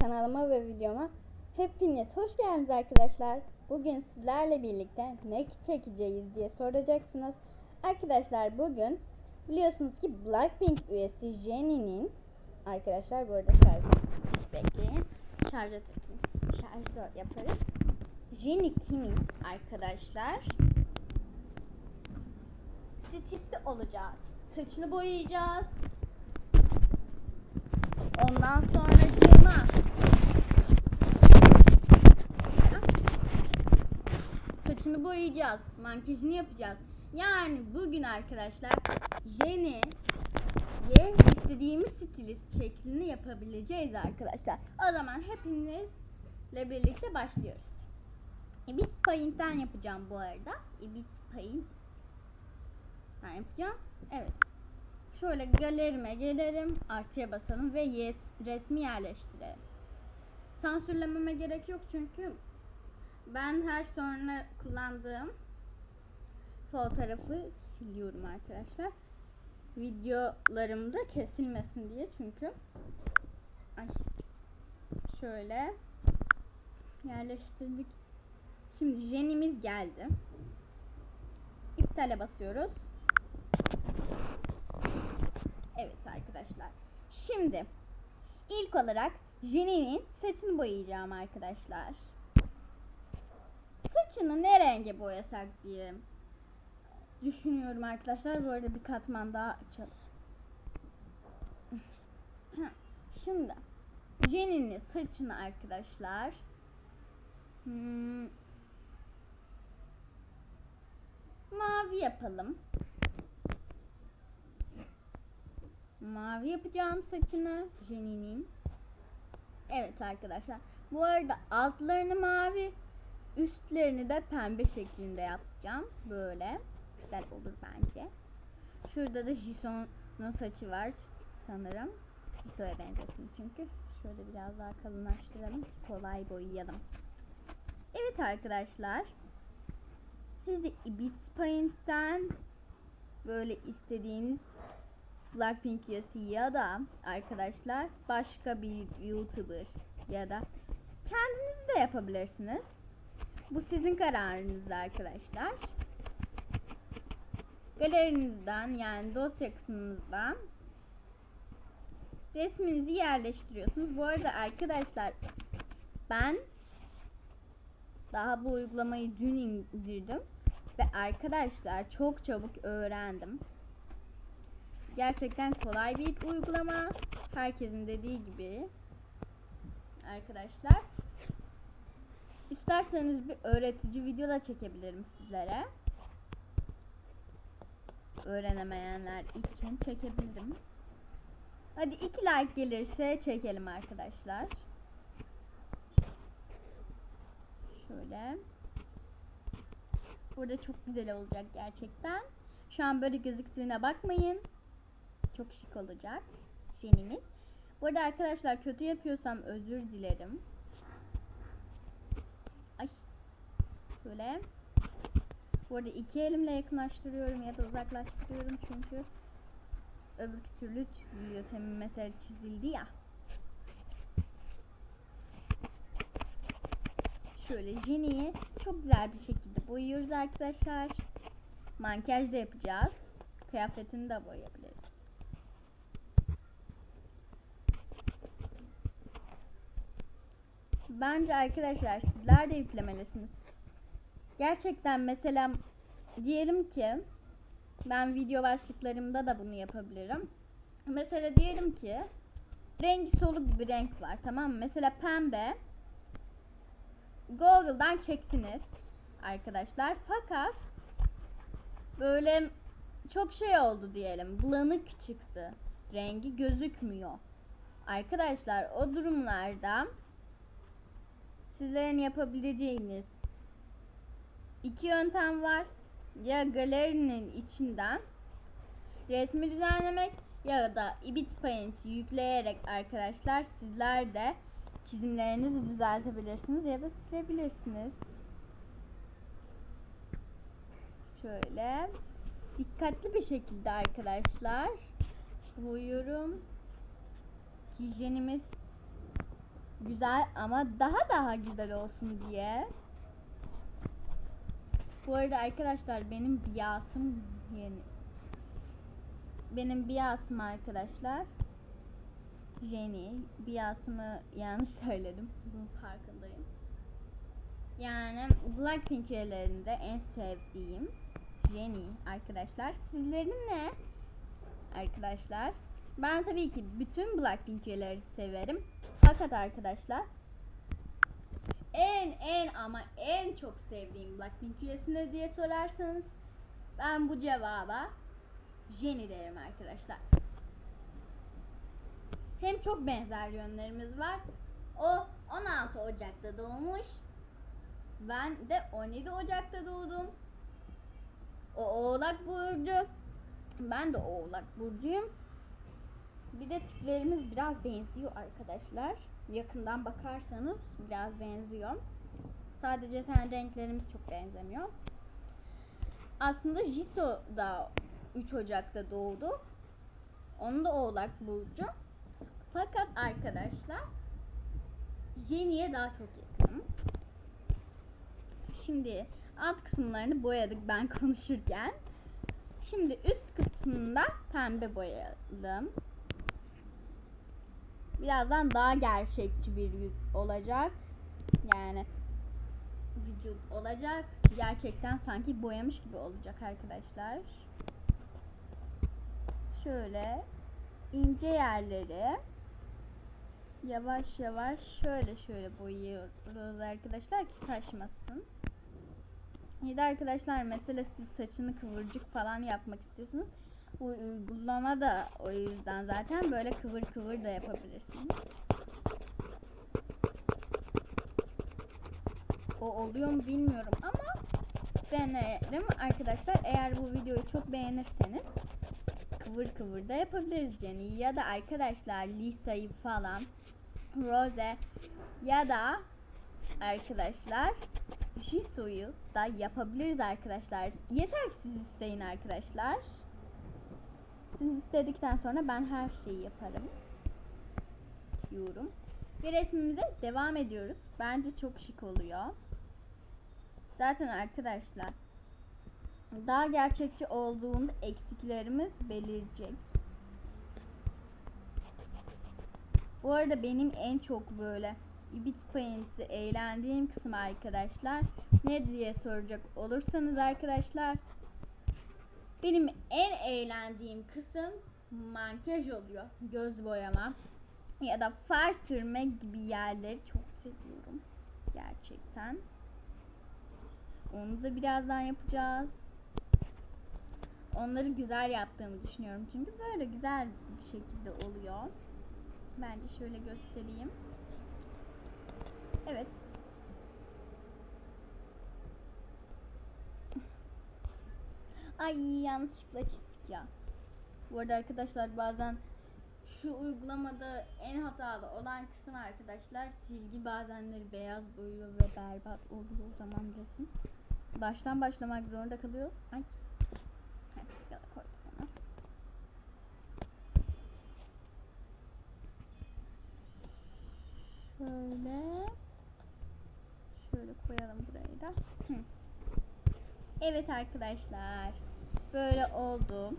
Kanalıma ve videoma hepiniz hoş geldiniz arkadaşlar. Bugün sizlerle birlikte ne çekeceğiz diye soracaksınız. Arkadaşlar bugün biliyorsunuz ki Blackpink üyesi Jennie'nin arkadaşlar bu arada şarj bekleyin. Şarja takayım. Şarj da yaparız. Jennie kimin arkadaşlar? Stilisti olacağız. Saçını boyayacağız. Ondan sonra cima. Saçını boyayacağız. Makyajını yapacağız. Yani bugün arkadaşlar Jenny'ye istediğimiz stilist şeklini yapabileceğiz arkadaşlar. O zaman hepinizle birlikte başlıyoruz. Ibis Paint'ten yapacağım bu arada. Ibis Paint. Ben yapacağım. Evet. Şöyle galerime gelelim. Artıya basalım ve yes, resmi yerleştirelim. Sansürlememe gerek yok çünkü ben her sonra kullandığım fotoğrafı siliyorum arkadaşlar. Videolarımda kesilmesin diye çünkü. Ay. Şöyle yerleştirdik. Şimdi jenimiz geldi. İptale basıyoruz. Evet arkadaşlar. Şimdi ilk olarak Jenny'nin saçını boyayacağım arkadaşlar. Saçını ne renge boyasak diye düşünüyorum arkadaşlar. Bu arada bir katman daha açalım. Şimdi Jenny'nin saçını arkadaşlar hmm, mavi yapalım. Mavi yapacağım saçını Jenny'nin. Evet arkadaşlar. Bu arada altlarını mavi, üstlerini de pembe şeklinde yapacağım. Böyle. Güzel olur bence. Şurada da Jisoo'nun saçı var sanırım. Jisoo'ya benzettim çünkü. Şöyle biraz daha kalınlaştıralım. Kolay boyayalım. Evet arkadaşlar. Siz de Ibis Paint'ten böyle istediğiniz Blackpink üyesi ya da arkadaşlar başka bir YouTuber ya da kendiniz de yapabilirsiniz. Bu sizin kararınız arkadaşlar. Galerinizden yani dosya kısmınızdan resminizi yerleştiriyorsunuz. Bu arada arkadaşlar ben daha bu uygulamayı dün indirdim ve arkadaşlar çok çabuk öğrendim. Gerçekten kolay bir uygulama. Herkesin dediği gibi. Arkadaşlar. İsterseniz bir öğretici video da çekebilirim sizlere. Öğrenemeyenler için çekebilirim. Hadi iki like gelirse çekelim arkadaşlar. Şöyle. Burada çok güzel olacak gerçekten. Şu an böyle gözüktüğüne bakmayın çok şık olacak jenimiz. Bu arada arkadaşlar kötü yapıyorsam özür dilerim. Ay. Böyle. Bu arada iki elimle yakınlaştırıyorum ya da uzaklaştırıyorum çünkü öbür türlü çiziliyor. Temin mesela çizildi ya. Şöyle Jenny'yi çok güzel bir şekilde boyuyoruz arkadaşlar. Makyaj da yapacağız. Kıyafetini de boyayabiliriz. Bence arkadaşlar sizler de yüklemelisiniz. Gerçekten mesela diyelim ki ben video başlıklarımda da bunu yapabilirim. Mesela diyelim ki rengi soluk bir renk var tamam mı? Mesela pembe. Google'dan çektiniz arkadaşlar. Fakat böyle çok şey oldu diyelim. Bulanık çıktı. Rengi gözükmüyor. Arkadaşlar o durumlarda sizlerin yapabileceğiniz iki yöntem var. Ya galerinin içinden resmi düzenlemek ya da Ibis Paint'i yükleyerek arkadaşlar sizler de çizimlerinizi düzeltebilirsiniz ya da silebilirsiniz. Şöyle dikkatli bir şekilde arkadaşlar boyuyorum. Hijyenimiz güzel ama daha daha güzel olsun diye. Bu arada arkadaşlar benim biasım yeni. Benim biasım arkadaşlar. Jenny. Biasımı yanlış söyledim. Bunun farkındayım. Yani Blackpink üyelerinde en sevdiğim Jenny arkadaşlar. Sizlerin ne? Arkadaşlar. Ben tabii ki bütün Blackpink üyeleri severim. Fakat arkadaşlar en en ama en çok sevdiğim Blackpink üyesi ne diye sorarsanız ben bu cevaba Jenny derim arkadaşlar. Hem çok benzer yönlerimiz var. O 16 Ocak'ta doğmuş. Ben de 17 Ocak'ta doğdum. O Oğlak Burcu. Ben de Oğlak Burcu'yum. Bir de tiplerimiz biraz benziyor arkadaşlar. Yakından bakarsanız biraz benziyor. Sadece ten renklerimiz çok benzemiyor. Aslında Jisoo da 3 Ocak'ta doğdu. Onun da Oğlak Burcu. Fakat arkadaşlar Jenny'e daha çok yakınım. Şimdi alt kısımlarını boyadık ben konuşurken. Şimdi üst kısmında pembe boyadım. Birazdan daha gerçekçi bir yüz olacak. Yani vücut olacak. Gerçekten sanki boyamış gibi olacak arkadaşlar. Şöyle ince yerleri yavaş yavaş şöyle şöyle boyuyoruz arkadaşlar ki taşmasın. Bir de arkadaşlar mesela siz saçını kıvırcık falan yapmak istiyorsunuz. Uygulama da o yüzden zaten böyle kıvır kıvır da yapabilirsiniz. O oluyor mu bilmiyorum ama denerim arkadaşlar. Eğer bu videoyu çok beğenirseniz kıvır kıvır da yapabiliriz yani. Ya da arkadaşlar Lisa'yı falan Rose ya da arkadaşlar Jisoo'yu da yapabiliriz arkadaşlar. Yeter ki siz isteyin arkadaşlar. Siz istedikten sonra ben her şeyi yaparım. Diyorum. Ve resmimize devam ediyoruz. Bence çok şık oluyor. Zaten arkadaşlar daha gerçekçi olduğunda eksiklerimiz belirecek. Bu arada benim en çok böyle Ibit Paint'i eğlendiğim kısım arkadaşlar ne diye soracak olursanız arkadaşlar benim en eğlendiğim kısım makyaj oluyor. Göz boyama ya da far sürme gibi yerleri çok seviyorum. Gerçekten. Onu da birazdan yapacağız. Onları güzel yaptığımı düşünüyorum. Çünkü böyle güzel bir şekilde oluyor. Bence şöyle göstereyim. Evet. Ay yanlışlıkla çizdik ya. Bu arada arkadaşlar bazen şu uygulamada en hatalı olan kısım arkadaşlar silgi bazenleri beyaz boyuyor ve berbat oluyor o zaman resim. Baştan başlamak zorunda kalıyor. Ay. Şöyle. Şöyle koyalım burayı da. Hı. Evet arkadaşlar. Böyle oldu.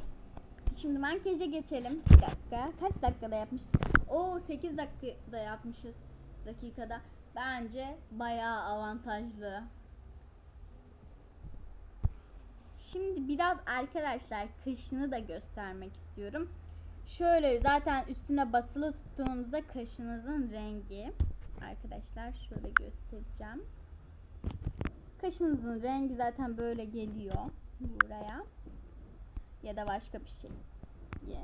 Şimdi makyaja geçelim. Bir dakika. Kaç dakikada yapmışız? Oo 8 dakikada yapmışız. Dakikada. Bence bayağı avantajlı. Şimdi biraz arkadaşlar kaşını da göstermek istiyorum. Şöyle zaten üstüne basılı tuttuğunuzda kaşınızın rengi arkadaşlar şöyle göstereceğim. Kaşınızın rengi zaten böyle geliyor buraya. Ya da başka bir şey. diye.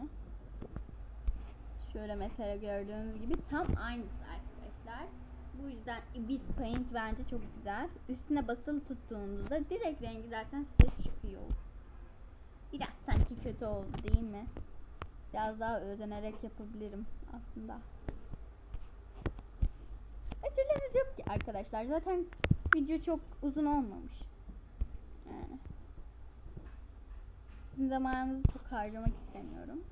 Şöyle mesela gördüğünüz gibi tam aynısı arkadaşlar. Bu yüzden Ibis Paint bence çok güzel. Üstüne basılı tuttuğunuzda direkt rengi zaten size çıkıyor. Biraz sanki kötü oldu değil mi? Biraz daha özenerek yapabilirim aslında. Acelemiz yok ki arkadaşlar. Zaten video çok uzun olmamış. Yani. Sizin zamanınızı çok harcamak istemiyorum.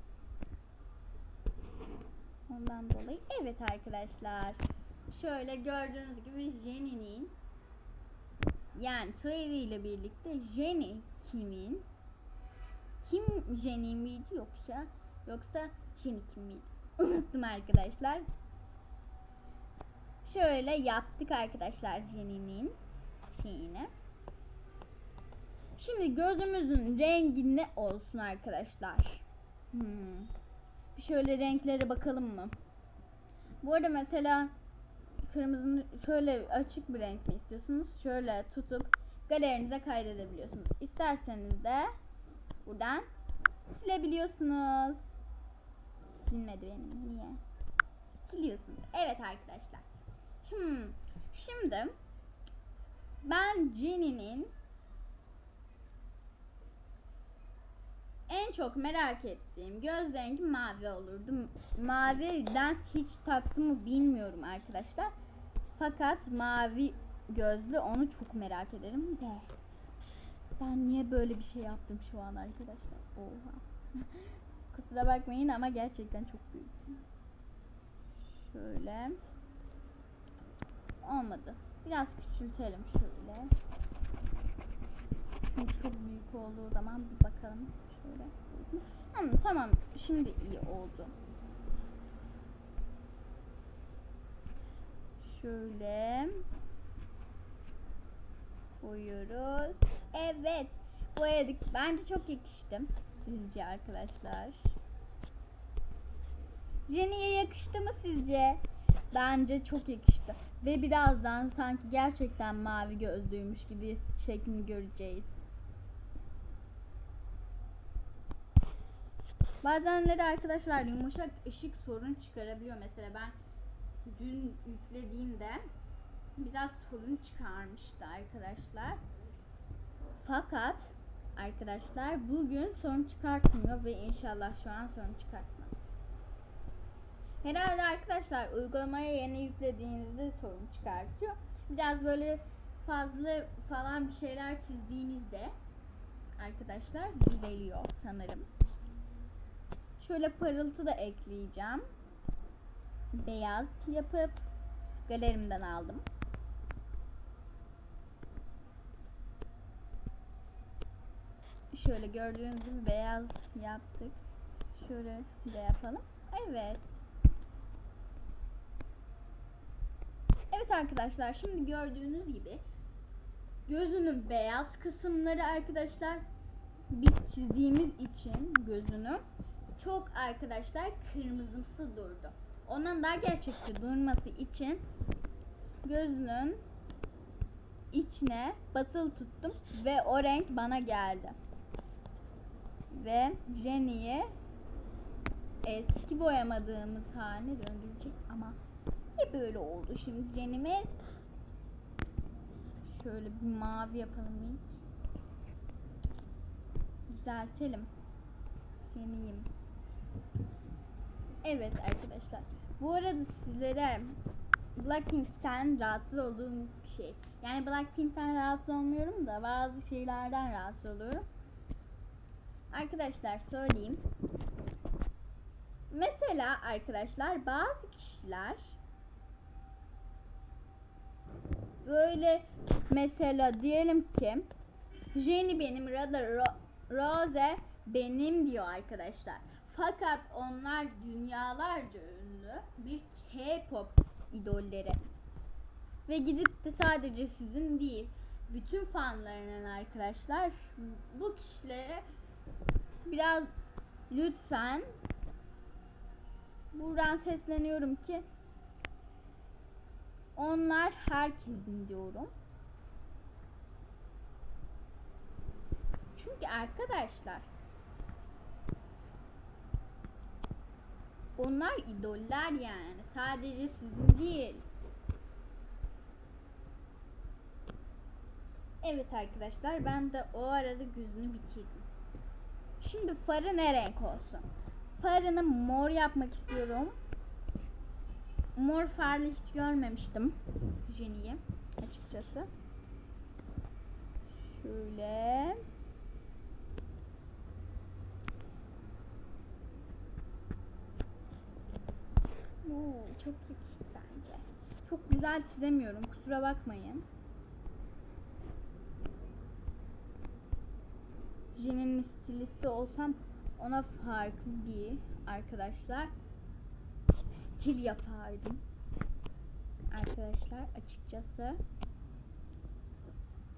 Ondan dolayı evet arkadaşlar. şöyle gördüğünüz gibi Jenny'nin yani soyadıyla birlikte Jenny kimin? Kim Jenny miydi yoksa yoksa Jenny kim miydi? Unuttum arkadaşlar. Şöyle yaptık arkadaşlar Jenny'nin şeyini. Şimdi gözümüzün rengi ne olsun arkadaşlar? Hmm. Bir şöyle renklere bakalım mı? Bu arada mesela kırmızının şöyle açık bir renk mi istiyorsunuz? Şöyle tutup galerinize kaydedebiliyorsunuz. İsterseniz de buradan silebiliyorsunuz. Silmedi benim. Niye? Siliyorsunuz. Evet arkadaşlar. Hmm. Şimdi ben Jenny'nin en çok merak ettiğim göz rengi mavi olurdu. Mavi lens hiç taktı mı bilmiyorum arkadaşlar. Fakat mavi gözlü onu çok merak ederim de. Ben niye böyle bir şey yaptım şu an arkadaşlar? Oha. Kusura bakmayın ama gerçekten çok büyük. Şöyle. Olmadı. Biraz küçültelim şöyle. Çünkü çok büyük olduğu zaman bir bakalım. Tamam, tamam. Şimdi iyi oldu. Şöyle. Koyuyoruz. Evet. Boyadık. Bence çok yakıştı. Sizce arkadaşlar? Jenny'e yakıştı mı sizce? Bence çok yakıştı. Ve birazdan sanki gerçekten mavi gözlüymüş gibi şeklini göreceğiz. Bazenleri arkadaşlar yumuşak ışık sorun çıkarabiliyor. Mesela ben dün yüklediğimde biraz sorun çıkarmıştı arkadaşlar. Fakat arkadaşlar bugün sorun çıkartmıyor ve inşallah şu an sorun çıkartmaz. Herhalde arkadaşlar uygulamaya yeni yüklediğinizde sorun çıkartıyor. Biraz böyle fazla falan bir şeyler çizdiğinizde arkadaşlar düzeliyor sanırım. Şöyle parıltı da ekleyeceğim. Beyaz yapıp galerimden aldım. Şöyle gördüğünüz gibi beyaz yaptık. Şöyle de yapalım. Evet. Evet arkadaşlar şimdi gördüğünüz gibi gözünün beyaz kısımları arkadaşlar biz çizdiğimiz için gözünü çok arkadaşlar kırmızımsı durdu. Onun daha gerçekçi durması için gözünün içine basılı tuttum ve o renk bana geldi. Ve Jenny'yi eski boyamadığımız haline döndürecek ama niye böyle oldu şimdi Jenny'miz? Şöyle bir mavi yapalım ilk. Düzeltelim. Jenny'yim. Evet arkadaşlar. Bu arada sizlere Blackpink'ten rahatsız olduğum bir şey. Yani Blackpink'ten rahatsız olmuyorum da bazı şeylerden rahatsız oluyorum. Arkadaşlar söyleyeyim. Mesela arkadaşlar bazı kişiler böyle mesela diyelim ki Jenny benim Rada Ro- Rose benim diyor arkadaşlar. Fakat onlar dünyalarca ünlü bir K-pop idolleri. Ve gidip de sadece sizin değil, bütün fanlarının arkadaşlar bu kişilere biraz lütfen buradan sesleniyorum ki onlar herkesin diyorum. Çünkü arkadaşlar onlar idoller yani. Sadece sizin değil. Evet arkadaşlar ben de o arada gözünü bitirdim. Şimdi farı ne renk olsun? Farını mor yapmak istiyorum. Mor farlı hiç görmemiştim. Jenny'yi açıkçası. Şöyle. Oo, çok yakıştı bence. Çok güzel çizemiyorum. Kusura bakmayın. Jen'in stilisti olsam ona farklı bir arkadaşlar stil yapardım. Arkadaşlar açıkçası.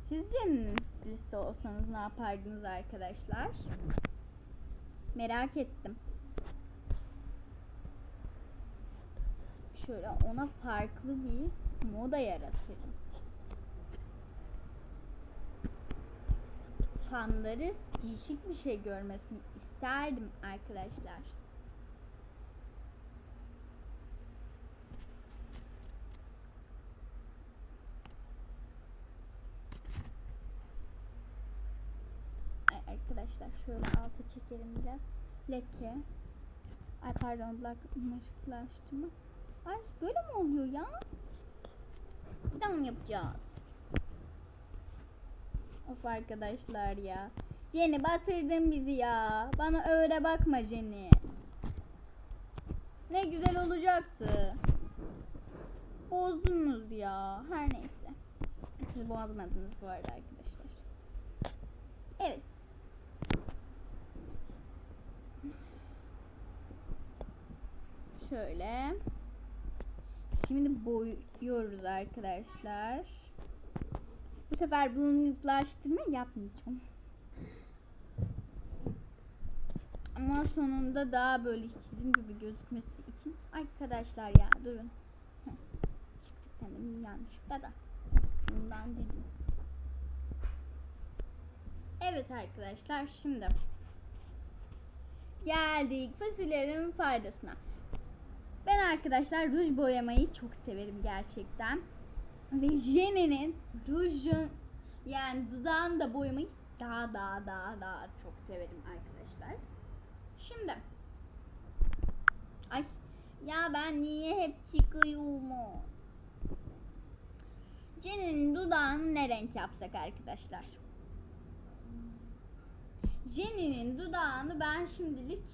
Siz Jen'in stilisti olsanız ne yapardınız arkadaşlar? Merak ettim. Şöyle ona farklı bir moda yaratırım. Fanları değişik bir şey görmesini isterdim arkadaşlar. Arkadaşlar şöyle alta çekelim biraz. Leke. Ay pardon black ışıklaştırma. Ay böyle mi oluyor ya? Bir daha mı yapacağız? Of arkadaşlar ya. Jenny batırdın bizi ya. Bana öyle bakma Jenny. Ne güzel olacaktı. Bozdunuz ya. Her neyse. Siz bozmadınız bu arada arkadaşlar. Evet. Şöyle. Şimdi boyuyoruz arkadaşlar. Bu sefer bulunuklaştırma yapmayacağım. Ama sonunda daha böyle çizim gibi gözükmesi için arkadaşlar ya durun. Çıktık demedim yanlışlıkla da. Bundan dedim. Evet arkadaşlar şimdi geldik fasulyelerin faydasına. Ben arkadaşlar ruj boyamayı çok severim gerçekten. Ve Jenny'nin rujun yani dudağını da boyamayı daha daha daha daha çok severim arkadaşlar. Şimdi Ay ya ben niye hep çıkıyorum? Jenny'nin dudağını ne renk yapsak arkadaşlar? Jenny'nin dudağını ben şimdilik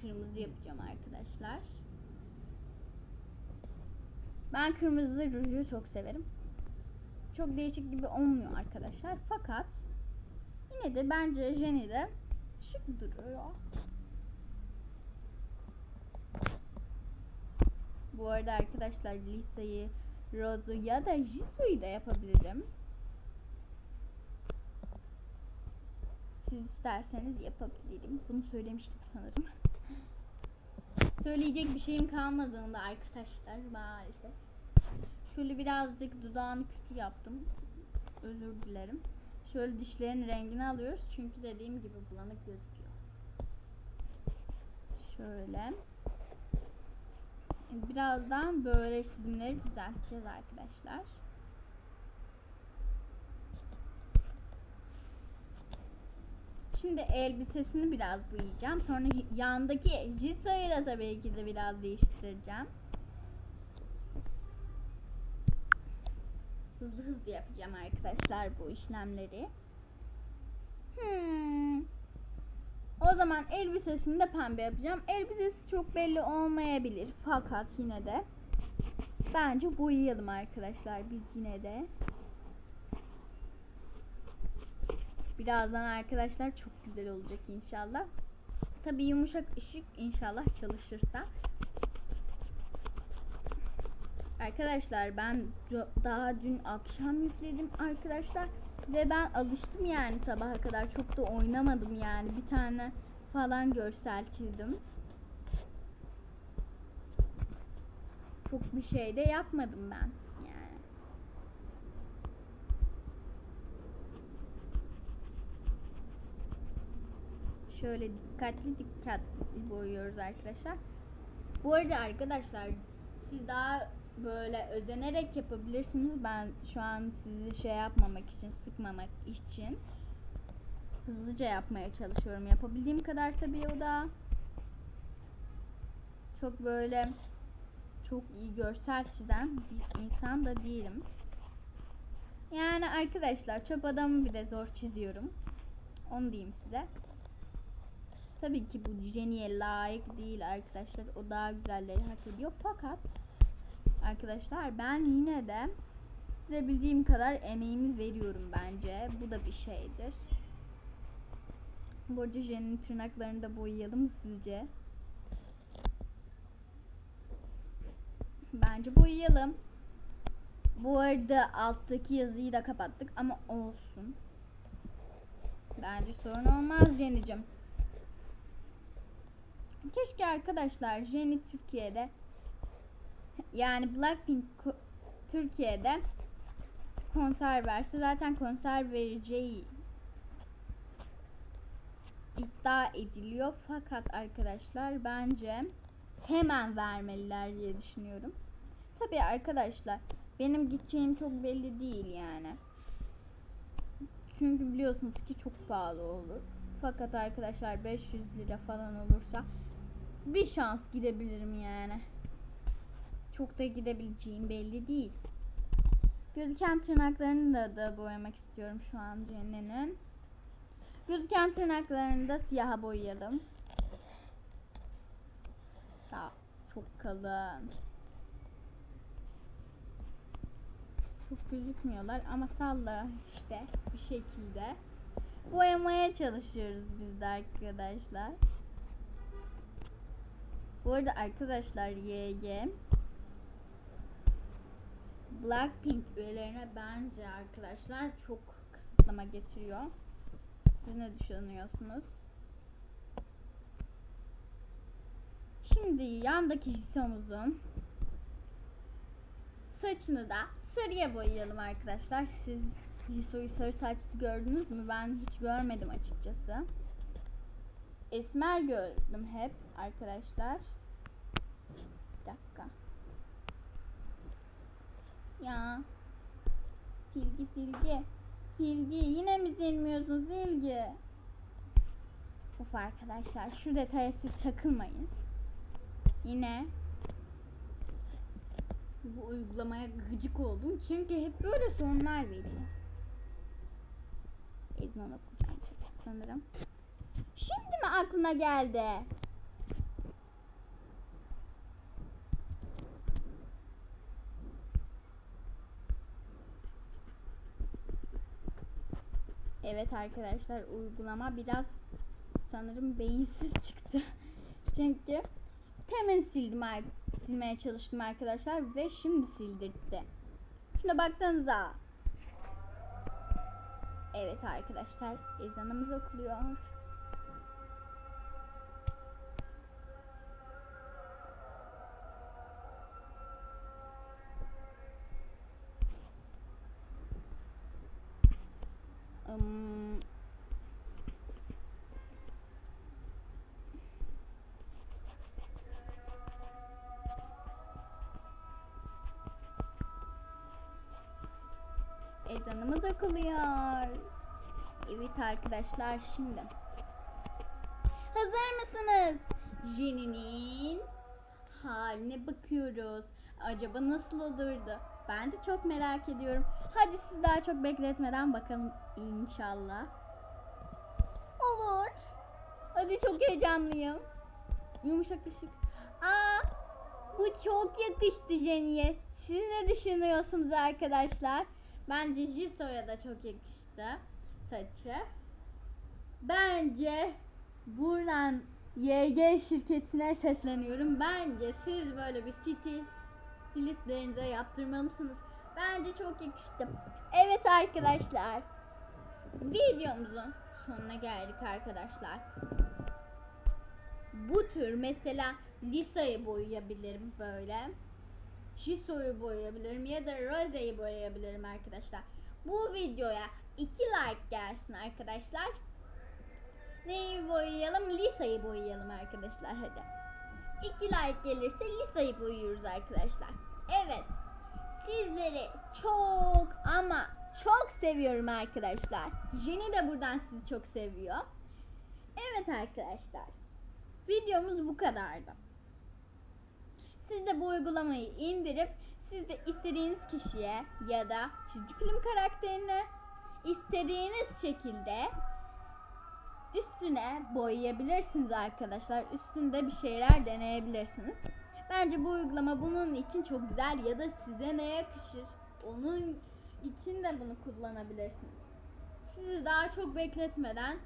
kırmızı yapacağım arkadaşlar. Ben kırmızı ruju çok severim. Çok değişik gibi olmuyor arkadaşlar. Fakat yine de bence Jenny de şık duruyor. Bu arada arkadaşlar Lisa'yı, Rose'u ya da Jisoo'yu da yapabilirim. Siz isterseniz yapabilirim. Bunu söylemiştim sanırım. Söyleyecek bir şeyim kalmadığında arkadaşlar maalesef. Şöyle birazcık dudağını kötü yaptım. Özür dilerim. Şöyle dişlerin rengini alıyoruz. Çünkü dediğim gibi bulanık gözüküyor. Şöyle. Birazdan böyle çizimleri düzelteceğiz arkadaşlar. Şimdi elbisesini biraz boyayacağım. Sonra yandaki Jisoo'yu da tabii ki de biraz değiştireceğim. Hızlı hızlı yapacağım arkadaşlar bu işlemleri. Hmm. O zaman elbisesini de pembe yapacağım. Elbisesi çok belli olmayabilir. Fakat yine de bence boyayalım arkadaşlar biz yine de. Birazdan arkadaşlar çok güzel olacak inşallah. Tabi yumuşak ışık inşallah çalışırsa. Arkadaşlar ben daha dün akşam yükledim arkadaşlar. Ve ben alıştım yani sabaha kadar çok da oynamadım yani. Bir tane falan görsel çizdim. Çok bir şey de yapmadım ben. Yani. Şöyle dikkatli dikkatli boyuyoruz arkadaşlar. Bu arada arkadaşlar siz daha böyle özenerek yapabilirsiniz. Ben şu an sizi şey yapmamak için, sıkmamak için hızlıca yapmaya çalışıyorum. Yapabildiğim kadar tabii o da çok böyle çok iyi görsel çizen bir insan da değilim. Yani arkadaşlar çöp adamı bile zor çiziyorum. Onu diyeyim size. Tabii ki bu Jenny'e layık değil arkadaşlar. O daha güzelleri hak ediyor. Fakat Arkadaşlar ben yine de size bildiğim kadar emeğimi veriyorum bence. Bu da bir şeydir. Bu arada Jen'in tırnaklarını da boyayalım sizce? Bence boyayalım. Bu arada alttaki yazıyı da kapattık ama olsun. Bence sorun olmaz Jen'icim. Keşke arkadaşlar Jenny Türkiye'de yani Blackpink Türkiye'de konser verse zaten konser vereceği iddia ediliyor fakat arkadaşlar bence hemen vermeliler diye düşünüyorum. Tabii arkadaşlar benim gideceğim çok belli değil yani. Çünkü biliyorsunuz ki çok pahalı olur. Fakat arkadaşlar 500 lira falan olursa bir şans gidebilirim yani. Çok da gidebileceğim belli değil. Gözüken tırnaklarını da, da boyamak istiyorum şu an Cenne'nin. Gözüken tırnaklarını da siyaha boyayalım. Daha çok kalın. Çok gözükmüyorlar ama salla işte bir şekilde boyamaya çalışıyoruz biz de arkadaşlar. Bu arada arkadaşlar YG Blackpink üyelerine bence arkadaşlar çok kısıtlama getiriyor. Siz ne düşünüyorsunuz? Şimdi yandaki jisomuzun saçını da sarıya boyayalım arkadaşlar. Siz Jiso'yu sarı saçlı gördünüz mü? Ben hiç görmedim açıkçası. Esmer gördüm hep arkadaşlar. Dakika. Ya. Silgi silgi. Silgi. Yine mi silmiyorsun silgi? Of arkadaşlar şu detaya siz takılmayın. Yine bu uygulamaya gıcık oldum. Çünkü hep böyle sorunlar veriyor. Ezan okuyacağım sanırım. Şimdi mi aklına geldi? Evet arkadaşlar uygulama biraz sanırım beyinsiz çıktı. Çünkü hemen sildim silmeye çalıştım arkadaşlar ve şimdi sildirtti. Şuna baksanıza. Evet arkadaşlar ezanımız okunuyor. Ezanımız okuluyor. Evet arkadaşlar şimdi. Hazır mısınız? Jenny'nin haline bakıyoruz. Acaba nasıl olurdu? Ben de çok merak ediyorum. Hadi siz daha çok bekletmeden bakalım inşallah. Olur. Hadi çok heyecanlıyım. Yumuşak ışık. Aa, bu çok yakıştı Jenny'e. Siz ne düşünüyorsunuz arkadaşlar? Bence Jisoo'ya da çok yakıştı saçı. Bence buradan YG şirketine sesleniyorum. Bence siz böyle bir stil stilistlerinize yaptırmalısınız. Bence çok yakıştı. Evet arkadaşlar. Videomuzun sonuna geldik arkadaşlar. Bu tür mesela Lisa'yı boyayabilirim böyle. Jisoo'yu boyayabilirim ya da Rose'yi boyayabilirim arkadaşlar. Bu videoya 2 like gelsin arkadaşlar. Neyi boyayalım? Lisa'yı boyayalım arkadaşlar hadi. 2 like gelirse Lisa'yı boyuyoruz arkadaşlar. Evet. Sizleri çok ama çok seviyorum arkadaşlar. Jenny de buradan sizi çok seviyor. Evet arkadaşlar. Videomuz bu kadardı. Siz de bu uygulamayı indirip siz de istediğiniz kişiye ya da çizgi film karakterine istediğiniz şekilde üstüne boyayabilirsiniz arkadaşlar. Üstünde bir şeyler deneyebilirsiniz. Bence bu uygulama bunun için çok güzel ya da size ne yakışır onun için de bunu kullanabilirsiniz. Sizi daha çok bekletmeden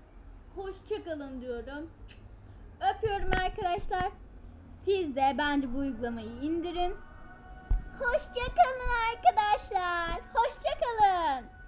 hoşçakalın diyorum. Öpüyorum arkadaşlar. Siz de bence bu uygulamayı indirin. Hoşçakalın arkadaşlar. Hoşçakalın.